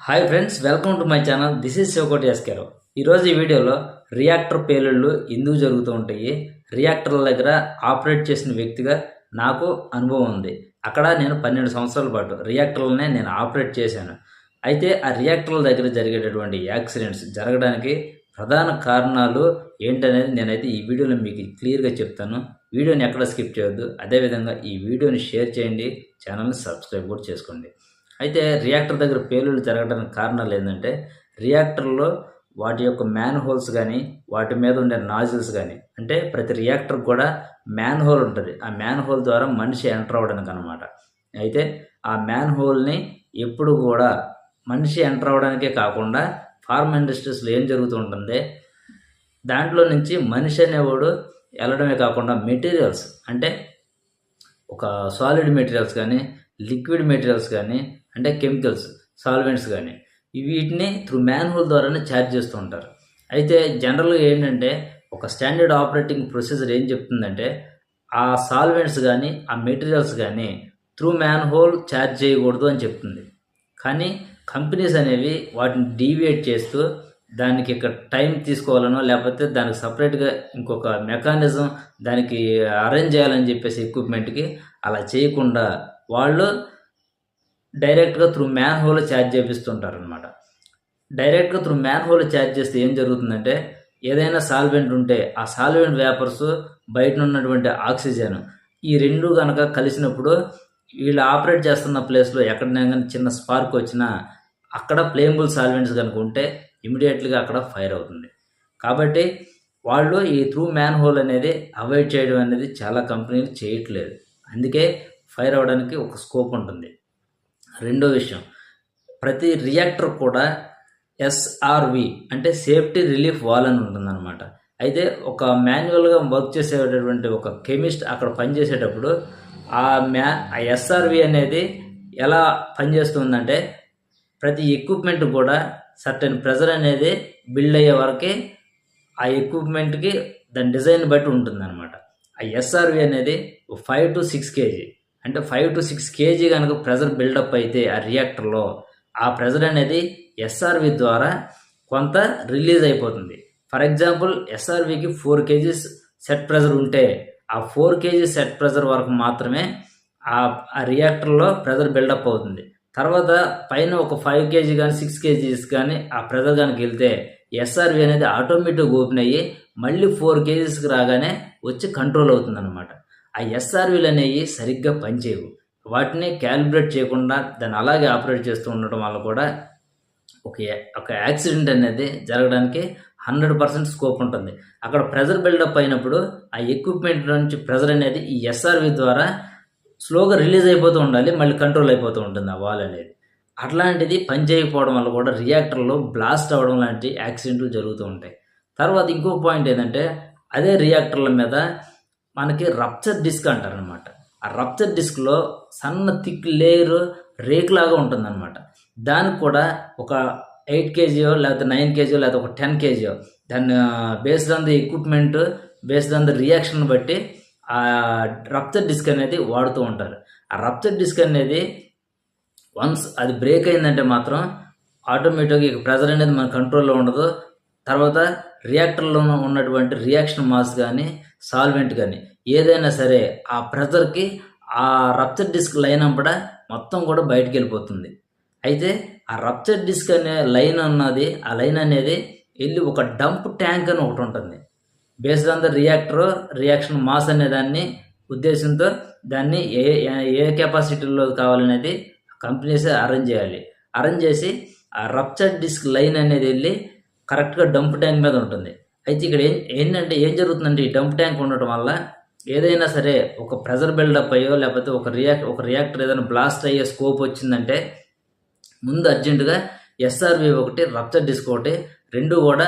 Hi friends welcome to my channel this is Shivakoti ఎస్కేరో ఈరోజు ఈ వీడియోలో రియాక్టర్ పేలుళ్ళు ఎందుకు జరుగుతూ ఉంటాయి? రియాక్టర్ల దగ్గర ఆపరేట్ చేసిన వ్యక్తిగా నాకు అనుభవం ఉంది. అక్కడ నేను పన్నెండు సంవత్సరాల పాటు రియాక్టర్లనే నేను ఆపరేట్ చేశాను. అయితే ఆ రియాక్టర్ల దగ్గర జరిగేటటువంటి యాక్సిడెంట్స్ జరగడానికి ప్రధాన కారణాలు ఏంటనేది నేనైతే ఈ వీడియోలో మీకు క్లియర్గా చెప్తాను. వీడియోని ఎక్కడ స్కిప్ చేయొద్దు. అదేవిధంగా ఈ వీడియోని షేర్ చేయండి. ఛానల్ని సబ్స్క్రైబ్ కూడా చేసుకోండి. అయితే రియాక్టర్ దగ్గర పేలుళ్ళు జరగడానికి కారణాలు ఏంటంటే రియాక్టర్లో వాటి యొక్క మ్యాన్ హోల్స్ కానీ వాటి మీద ఉండే నాజిల్స్ కానీ అంటే ప్రతి రియాక్టర్ కూడా మ్యాన్ హోల్ ఉంటుంది. ఆ మ్యాన్ హోల్ ద్వారా మనిషి ఎంటర్ అవ్వడానికి అనమాట అయితే ఆ మ్యాన్ హోల్ని ఎప్పుడు కూడా మనిషి ఎంటర్ అవ్వడానికే కాకుండా ఫార్మ్ ఇండస్ట్రీస్లో ఏం జరుగుతూ ఉంటుంది దాంట్లో నుంచి మనిషి అనేవాడు వెళ్ళడమే కాకుండా మెటీరియల్స్ అంటే ఒక సాలిడ్ మెటీరియల్స్ కానీ లిక్విడ్ మెటీరియల్స్ కానీ అంటే కెమికల్స్ సాల్వెంట్స్ కానీ వీటిని త్రూ మ్యాన్ హోల్ ద్వారానే ఛార్జ్ చేస్తూ ఉంటారు. అయితే జనరల్గా ఏంటంటే ఒక స్టాండర్డ్ ఆపరేటింగ్ ప్రొసీజర్ ఏం చెప్తుందంటే ఆ సాల్వెంట్స్ కానీ ఆ మెటీరియల్స్ కానీ త్రూ మ్యాన్ హోల్ ఛార్జ్ చేయకూడదు అని చెప్తుంది. కానీ కంపెనీస్ అనేవి వాటిని డీవియేట్ చేస్తూ దానికి ఇక్కడ టైం తీసుకోవాలనో లేకపోతే దానికి సపరేట్గా ఇంకొక మెకానిజం దానికి అరేంజ్ చేయాలని చెప్పేసి ఎక్విప్మెంట్కి అలా చేయకుండా వాళ్ళు డైరెక్ట్గా త్రూ మ్యాన్ హోల్ ఛార్జ్ చేపిస్తుంటారు అనమాట డైరెక్ట్గా త్రూ మ్యాన్ హోల్ ఛార్జ్ చేస్తే ఏం జరుగుతుందంటే ఏదైనా సాల్వెంట్ ఉంటే ఆ సాల్వెంట్ వేపర్స్ బయట ఉన్నటువంటి ఆక్సిజన్ ఈ రెండు కనుక కలిసినప్పుడు వీళ్ళు ఆపరేట్ చేస్తున్న ప్లేస్లో ఎక్కడైనా కానీ చిన్న స్పార్క్ వచ్చినా అక్కడ ఫ్లేమబుల్ సాల్వెంట్స్ కనుక ఉంటే ఇమీడియట్లీగా అక్కడ ఫైర్ అవుతుంది. కాబట్టి వాళ్ళు ఈ త్రూ మ్యాన్ హోల్ అనేది అవాయిడ్ చేయడం అనేది చాలా కంపెనీలు చేయట్లేదు. అందుకే ఫైర్ అవ్వడానికి ఒక స్కోప్ ఉంటుంది. రెండో విషయం. ప్రతి రియాక్టర్ కూడా ఎస్ఆర్వి అంటే సేఫ్టీ రిలీఫ్ వాల్ అని ఉంటుందన్నమాట. అయితే ఒక మాన్యువల్గా వర్క్ చేసేటటువంటి ఒక కెమిస్ట్ అక్కడ పనిచేసేటప్పుడు ఆ మ్యా ఆ ఎస్ఆర్వి అనేది ఎలా పనిచేస్తుందంటే ప్రతి ఎక్విప్మెంట్ కూడా సర్టెన్ ప్రెజర్ అనేది బిల్డ్ అయ్యే వరకే ఆ ఎక్విప్మెంట్కి దాని డిజైన్ బట్టి ఉంటుందన్నమాట. ఆ ఎస్ఆర్వి అనేది ఫైవ్ టు సిక్స్ కేజీ అంటే ఫైవ్ టు సిక్స్ కేజీ కనుక ప్రెజర్ బిల్డప్ అయితే ఆ రియాక్టర్లో ఆ ప్రెజర్ అనేది ఎస్ఆర్వి ద్వారా కొంత రిలీజ్ అయిపోతుంది. ఫర్ ఎగ్జాంపుల్ ఎస్ఆర్వికి ఫోర్ కేజీస్ సెట్ ప్రెజర్ ఉంటే ఆ ఫోర్ కేజీ సెట్ ప్రెజర్ వరకు మాత్రమే ఆ ఆ రియాక్టర్లో ప్రెజర్ బిల్డప్ అవుతుంది. తర్వాత పైన ఒక ఫైవ్ కేజీ కానీ సిక్స్ కేజీస్ కానీ ఆ ప్రెజర్ కనుక వెళ్తే ఎస్ఆర్వి అనేది ఆటోమేటిక్ ఓపెన్ అయ్యి మళ్ళీ ఫోర్ కేజీస్కి రాగానే వచ్చి కంట్రోల్ అవుతుంది అనమాట ఆ ఎస్ఆర్వీలు అనేవి సరిగ్గా పనిచేయవు. వాటిని క్యాలిబ్రేట్ చేయకుండా దాన్ని అలాగే ఆపరేట్ చేస్తూ ఉండటం వల్ల కూడా ఒక ఒక యాక్సిడెంట్ అనేది జరగడానికి హండ్రెడ్ పర్సెంట్ స్కోప్ ఉంటుంది. అక్కడ ప్రెజర్ బిల్డప్ అయినప్పుడు ఆ ఎక్విప్మెంట్ నుంచి ప్రెజర్ అనేది ఈ ఎస్ఆర్వి ద్వారా స్లోగా రిలీజ్ అయిపోతూ ఉండాలి మళ్ళీ కంట్రోల్ అయిపోతూ ఉంటుంది ఆ వాల్ అనేది. అట్లాంటిది పని చేయకపోవడం వల్ల కూడా రియాక్టర్లో బ్లాస్ట్ అవ్వడం లాంటి యాక్సిడెంట్లు జరుగుతూ ఉంటాయి. తర్వాత ఇంకో పాయింట్ ఏంటంటే అదే రియాక్టర్ల మీద మనకి రప్చర్ డిస్క్ అంటారనమాట. ఆ రప్చర్ డిస్క్లో సన్న థిక్ లేయర్ రేకులాగా ఉంటుందన్నమాట దానికి కూడా ఒక ఎయిట్ కేజీయో లేకపోతే నైన్ కేజీయో లేకపోతే ఒక టెన్ కేజీయో దాన్ని based on the equipment based on the reaction బట్టి ఆ రప్చర్ డిస్క్ అనేది వాడుతూ ఉంటారు. ఆ రప్చర్ డిస్క్ అనేది వన్స్ అది బ్రేక్ అయిందంటే మాత్రం ఆటోమేటిక్గా ఇక ప్రెజర్ అనేది మన కంట్రోల్లో ఉండదు. తర్వాత రియాక్టర్లో ఉన్నటువంటి రియాక్షన్ మాస్ కానీ సాల్వెంట్ కానీ ఏదైనా సరే ఆ ప్రెజర్కి ఆ రప్చర్ డిస్క్ లైన్ అంపడ మొత్తం కూడా బయటికి వెళ్ళిపోతుంది. అయితే ఆ రప్చర్ డిస్క్ అనే లైన్ అన్నది ఆ లైన్ అనేది వెళ్ళి ఒక డంప్ ట్యాంక్ అని ఒకటి ఉంటుంది. Based on the reactor reaction mass అనే దాన్ని ఉద్దేశంతో దాన్ని ఏ ఏ కెపాసిటీలో కావాలనేది కంపెనీస్ అరేంజ్ చేయాలి. అరేంజ్ చేసి ఆ రప్చర్ డిస్క్ లైన్ అనేది వెళ్ళి కరెక్ట్గా డంప్ ట్యాంక్ మీద ఉంటుంది. అయితే ఇక్కడ ఏంటంటే ఏం జరుగుతుందంటే ఈ డంప్ ట్యాంక్ ఉండటం వల్ల ఏదైనా సరే ఒక ప్రెజర్ బిల్డప్ అయ్యో లేకపోతే ఒక రియాక్ట్ ఒక రియాక్టర్ ఏదైనా బ్లాస్ట్ అయ్యే స్కోప్ వచ్చిందంటే ముందు అర్జెంటుగా ఎస్ఆర్వి ఒకటి రప్చర్ డిస్క్ ఒకటి రెండు కూడా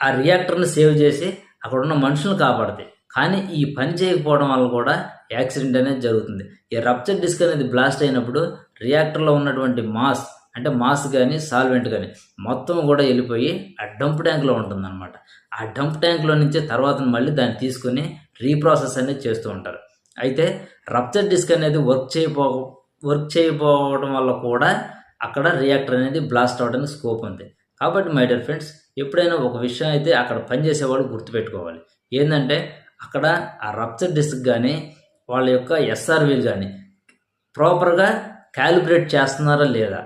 ఆ రియాక్టర్ని సేవ్ చేసి అక్కడ ఉన్న మనుషులను కాపాడతాయి. కానీ ఈ పని చేయకపోవడం వల్ల కూడా యాక్సిడెంట్ అనేది జరుగుతుంది. ఈ రప్చర్ డిస్క్ అనేది బ్లాస్ట్ అయినప్పుడు రియాక్టర్లో ఉన్నటువంటి మాస్ అంటే మాస్ కానీ సాల్వెంట్ కానీ మొత్తం కూడా వెళ్ళిపోయి ఆ డంప్ ట్యాంక్లో ఉంటుందన్నమాట. ఆ డంప్ ట్యాంక్లో నుంచి తర్వాత మళ్ళీ దాన్ని తీసుకొని రీప్రాసెస్ అనేది చేస్తూ ఉంటారు. అయితే రప్చర్ డిస్క్ అనేది వర్క్ చేయపో వర్క్ చేయకపోవడం వల్ల కూడా అక్కడ రియాక్టర్ అనేది బ్లాస్ట్ అవడానికి స్కోప్ ఉంది. కాబట్టి మై డియర్ ఫ్రెండ్స్ ఎప్పుడైనా ఒక విషయం అయితే అక్కడ పనిచేసేవాడు గుర్తుపెట్టుకోవాలి. ఏంటంటే అక్కడ ఆ రప్చర్ డిస్క్ కానీ వాళ్ళ యొక్క ఎస్ఆర్వీలు కానీ ప్రాపర్గా క్యాలిబ్రేట్ చేస్తున్నారా లేదా?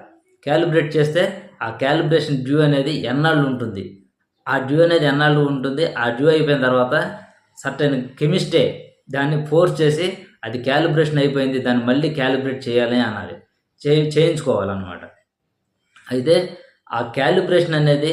క్యాలిబ్రేట్ చేస్తే ఆ క్యాలిబ్రేషన్ డ్యూ అనేది ఎన్నాళ్ళు ఉంటుంది? ఆ డ్యూ అనేది ఎన్నాళ్ళు ఉంటుంది? ఆ డ్యూ అయిపోయిన తర్వాత సర్టెన్ కెమిస్టే దాన్ని ఫోర్స్ చేసి అది క్యాలిబ్రేషన్ అయిపోయింది దాన్ని మళ్ళీ క్యాలిబ్రేట్ చేయాలి అనాలి. చే చేయించుకోవాలన్నమాట. అయితే ఆ క్యాలిబ్రేషన్ అనేది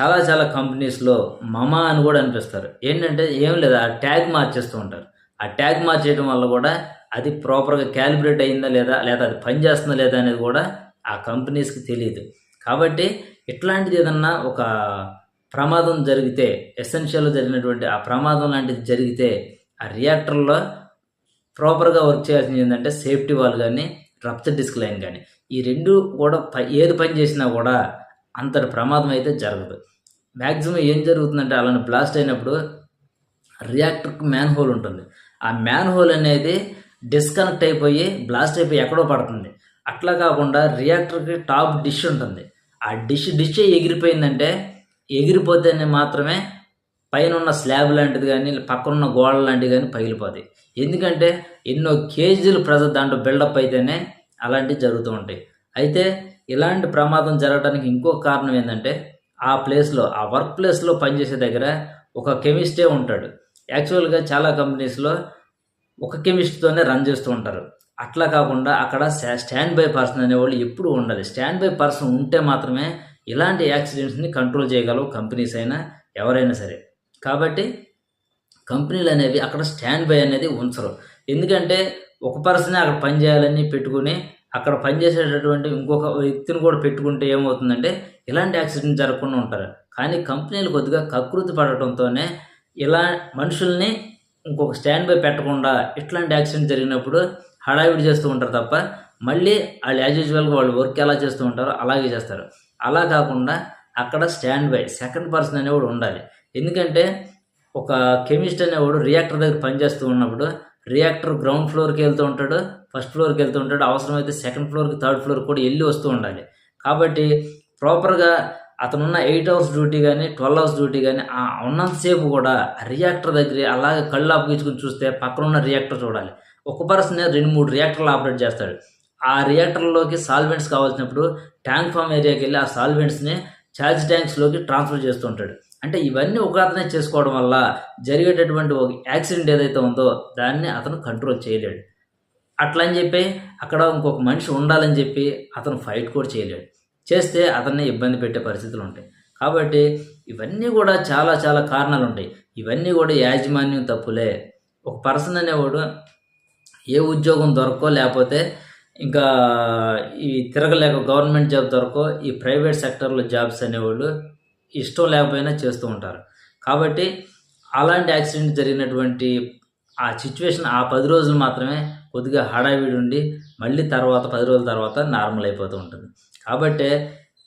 చాలా చాలా కంపెనీస్లో మమా అని కూడా అనిపిస్తారు. ఏంటంటే ఏం లేదు ఆ ట్యాగ్ మార్చేస్తూ ఉంటారు. ఆ ట్యాగ్ మార్చేయడం వల్ల కూడా అది ప్రాపర్గా క్యాలిబ్రేట్ అయిందా లేదా లేదా అది పనిచేస్తుందా లేదా అనేది కూడా ఆ కంపెనీస్కి తెలియదు. కాబట్టి ఇట్లాంటిది ఏదన్నా ఒక ప్రమాదం జరిగితే ఎసెన్షియల్లో జరిగినటువంటి ఆ ప్రమాదం లాంటిది జరిగితే ఆ రియాక్టర్లో ప్రాపర్గా వర్క్ చేయాల్సింది ఏంటంటే సేఫ్టీ వాల్ కానీ రప్చర్ డిస్క్ లైన్ కానీ ఈ రెండు కూడా ఏది పని చేసినా కూడా అంతటి ప్రమాదం అయితే జరగదు. మ్యాక్సిమం ఏం జరుగుతుందంటే అలాంటి బ్లాస్ట్ అయినప్పుడు రియాక్టర్కి మ్యాన్ హోల్ ఉంటుంది. ఆ మ్యాన్ హోల్ అనేది డిస్కనెక్ట్ అయిపోయి బ్లాస్ట్ అయిపోయి ఎక్కడో పడుతుంది. అట్లా కాకుండా రియాక్టర్కి టాప్ డిష్ ఉంటుంది. ఆ డిష్ డిష్ ఎగిరిపోయిందంటే ఎగిరిపోతేనే మాత్రమే పైన ఉన్న స్లాబ్ లాంటిది కానీ పక్కన ఉన్న గోడ లాంటివి కానీ పగిలిపోతాయి. ఎందుకంటే ఎన్నో కేజీలు ప్రెజర్ దాంట్లో బిల్డప్ అయితేనే అలాంటివి జరుగుతూ ఉంటాయి. అయితే ఇలాంటి ప్రమాదం జరగడానికి ఇంకో కారణం ఏంటంటే ఆ ప్లేస్లో ఆ వర్క్ ప్లేస్లో పనిచేసే దగ్గర ఒక కెమిస్టే ఉంటాడు. యాక్చువల్గా చాలా కంపెనీస్లో ఒక కెమిస్ట్తోనే రన్ చేస్తూ ఉంటారు. అట్లా కాకుండా అక్కడ స్టాండ్ బై పర్సన్ అనేవాళ్ళు ఎప్పుడు ఉండాలి. స్టాండ్ బై పర్సన్ ఉంటే మాత్రమే ఇలాంటి యాక్సిడెంట్స్ని కంట్రోల్ చేయగలవు కంపెనీస్ అయినా ఎవరైనా సరే. కాబట్టి కంపెనీలు అనేవి అక్కడ స్టాండ్ బై అనేది ఉంచరు. ఎందుకంటే ఒక పర్సనే అక్కడ పని చేయాలని పెట్టుకుని అక్కడ పనిచేసేటటువంటి ఇంకొక వ్యక్తిని కూడా పెట్టుకుంటే ఏమవుతుందంటే ఇలాంటి యాక్సిడెంట్ జరగకుండా ఉంటారు. కానీ కంపెనీలు కొద్దిగా కకృతి పడటంతోనే ఇలా మనుషుల్ని ఇంకొక స్టాండ్ బై పెట్టకుండా ఇట్లాంటి యాక్సిడెంట్ జరిగినప్పుడు హడావిడి చేస్తూ ఉంటారు తప్ప మళ్ళీ వాళ్ళు యాజ్ యూజువల్గా వాళ్ళు వర్క్ ఎలా చేస్తూ ఉంటారో అలాగే చేస్తారు. అలా కాకుండా అక్కడ స్టాండ్ బై సెకండ్ పర్సన్ అనేవాడు ఉండాలి. ఎందుకంటే ఒక కెమిస్ట్ అనేవాడు రియాక్టర్ దగ్గర పనిచేస్తూ ఉన్నప్పుడు రియాక్టర్ గ్రౌండ్ ఫ్లోర్కి వెళ్తూ ఉంటాడు ఫస్ట్ ఫ్లోర్కి వెళ్తూ ఉంటాడు అవసరమైతే సెకండ్ ఫ్లోర్కి థర్డ్ ఫ్లోర్ కూడా వెళ్ళి వస్తూ ఉండాలి. కాబట్టి ప్రాపర్గా అతనున్న ఎయిట్ అవర్స్ డ్యూటీ కానీ ట్వెల్వ్ అవర్స్ డ్యూటీ కానీ ఆ ఉన్నంతసేపు కూడా రియాక్టర్ దగ్గర అలాగే కళ్ళు అప్పగించుకుని చూస్తే పక్కన ఉన్న రియాక్టర్ చూడాలి. ఒక పర్సనే రెండు మూడు రియాక్టర్లు ఆపరేట్ చేస్తాడు. ఆ రియాక్టర్లోకి సాల్వెంట్స్ కావాల్సినప్పుడు ట్యాంక్ ఫామ్ ఏరియాకి వెళ్ళి ఆ సాల్వెంట్స్ని ఛార్జ్ ట్యాంక్స్లోకి ట్రాన్స్ఫర్ చేస్తుంటాడు అంటే ఇవన్నీ ఒక అతనే చేసుకోవడం వల్ల జరిగేటటువంటి ఒక యాక్సిడెంట్ ఏదైతే ఉందో దాన్ని అతను కంట్రోల్ చేయలేడు. అట్లా అని చెప్పి అక్కడ ఇంకొక మనిషి ఉండాలని చెప్పి అతను ఫైట్ కూడా చేయలేడు. చేస్తే అతన్ని ఇబ్బంది పెట్టే పరిస్థితులు ఉంటాయి. కాబట్టి ఇవన్నీ కూడా చాలా చాలా కారణాలు ఉంటాయి. ఇవన్నీ కూడా యాజమాన్యం తప్పులే. ఒక పర్సన్ అనేవాడు ఏ ఉద్యోగం దొరకో లేకపోతే ఇంకా ఈ తిరగలేక గవర్నమెంట్ జాబ్ దొరకో ఈ ప్రైవేట్ సెక్టర్లో జాబ్స్ అనేవాళ్ళు ఇష్టం లేకపోయినా చేస్తూ ఉంటారు. కాబట్టి అలాంటి యాక్సిడెంట్ జరిగినటువంటి ఆ సిచ్యువేషన్ ఆ పది రోజులు మాత్రమే కొద్దిగా హడావిడి ఉండి మళ్ళీ తర్వాత పది రోజుల తర్వాత నార్మల్ అయిపోతూ ఉంటుంది. కాబట్టి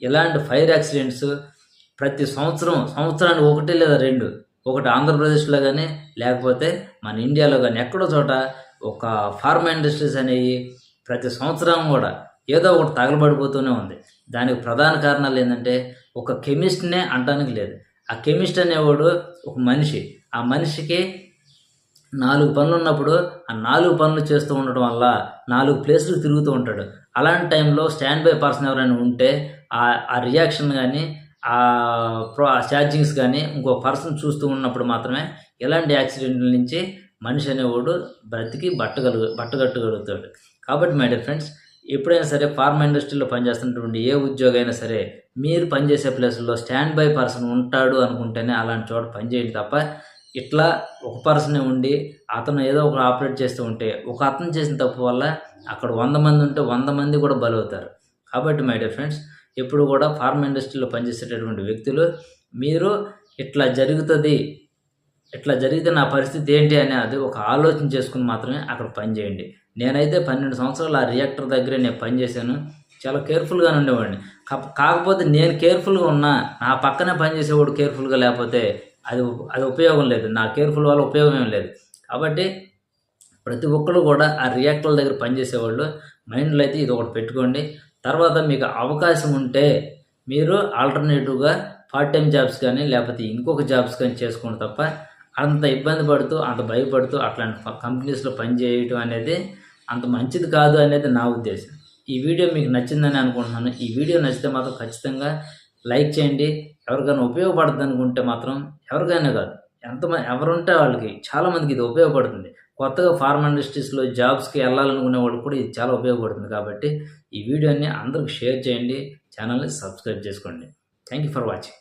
ఇలాంటి ఫైర్ యాక్సిడెంట్స్ ప్రతి సంవత్సరం సంవత్సరానికి ఒకటి లేదా రెండు ఒకటి ఆంధ్రప్రదేశ్లో కానీ లేకపోతే మన ఇండియాలో కానీ ఎక్కడో చోట ఒక ఫార్మా ఇండస్ట్రీస్ అనేవి ప్రతి సంవత్సరం కూడా ఏదో ఒకటి తగలబడిపోతూనే ఉంది. దానికి ప్రధాన కారణాలు ఏంటంటే ఒక కెమిస్ట్నే అంటానికి లేదు. ఆ కెమిస్ట్ అనేవాడు ఒక మనిషి. ఆ మనిషికి నాలుగు పనులు ఉన్నప్పుడు ఆ నాలుగు పనులు చేస్తూ ఉండడం వల్ల నాలుగు ప్లేసులు తిరుగుతూ ఉంటాడు. అలాంటి టైంలో స్టాండ్ బై పర్సన్ ఎవరైనా ఉంటే ఆ ఆ రియాక్షన్ కానీ ఆ ప్రో ఛార్జింగ్స్ కానీ ఇంకో పర్సన్ చూస్తూ ఉన్నప్పుడు మాత్రమే ఇలాంటి యాక్సిడెంట్ల నుంచి మనిషి అనేవాడు బ్రతికి బట్టగలుగు బట్టగట్టగలుగుతాడు. కాబట్టి మై డియర్ ఫ్రెండ్స్ ఎప్పుడైనా సరే ఫార్మా ఇండస్ట్రీలో పనిచేస్తున్నటువంటి ఏ ఉద్యోగం అయినా సరే మీరు పనిచేసే ప్లేస్లో స్టాండ్ బై పర్సన్ ఉంటాడు అనుకుంటేనే అలాంటి చోట పనిచేయండి తప్ప ఇట్లా ఒక పర్సనే ఉండి అతను ఏదో ఒక ఆపరేట్ చేస్తూ ఉంటే ఒక అతను చేసిన తప్పు వల్ల అక్కడ వంద మంది ఉంటే వంద మంది కూడా బలవుతారు. కాబట్టి మై డియర్ ఫ్రెండ్స్ ఎప్పుడు కూడా ఫార్మా ఇండస్ట్రీలో పనిచేసేటటువంటి వ్యక్తులు మీరు ఇట్లా జరుగుతుంది ఇట్లా జరిగితే నా పరిస్థితి ఏంటి అనేది ఒక ఆలోచన చేసుకుని మాత్రమే అక్కడ పని చేయండి. నేనైతే పన్నెండు సంవత్సరాలు ఆ రియాక్టర్ దగ్గరే నేను పనిచేశాను చాలా కేర్ఫుల్గా ఉండేవాడిని. కాకపోతే నేను కేర్ఫుల్గా ఉన్నా నా పక్కనే పనిచేసేవాడు కేర్ఫుల్గా లేకపోతే అది అది ఉపయోగం లేదు. నా కేర్ఫుల్ వల్ల ఉపయోగం ఏం లేదు. కాబట్టి ప్రతి ఒక్కరు కూడా ఆ రియాక్టర్ల దగ్గర పనిచేసేవాళ్ళు మైండ్లో అయితే ఇది ఒకటి పెట్టుకోండి. తర్వాత మీకు అవకాశం ఉంటే మీరు ఆల్టర్నేటివ్గా పార్ట్ టైం జాబ్స్ కానీ లేకపోతే ఇంకొక జాబ్స్ కానీ చేసుకోండి తప్ప అంత ఇబ్బంది పడుతూ అంత భయపడుతూ అట్లాంటి కంపెనీస్లో పని చేయటం అనేది అంత మంచిది కాదు అనేది నా ఉద్దేశం. ఈ వీడియో మీకు నచ్చిందని అనుకుంటున్నాను. ఈ వీడియో నచ్చితే మాత్రం ఖచ్చితంగా లైక్ చేయండి. ఎవరికైనా ఉపయోగపడుతుంది అనుకుంటే మాత్రం ఎవరికైనా కాదు ఎంతమంది ఎవరుంటే వాళ్ళకి చాలామందికి ఇది ఉపయోగపడుతుంది. కొత్తగా ఫార్మా ఇండస్ట్రీస్లో జాబ్స్కి వెళ్ళాలనుకునే వాళ్ళకి కూడా ఇది చాలా ఉపయోగపడుతుంది కాబట్టి ఈ వీడియోని అందరికి షేర్ చేయండి ఛానల్ని సబ్స్క్రైబ్ చేసుకోండి. Thank you for watching.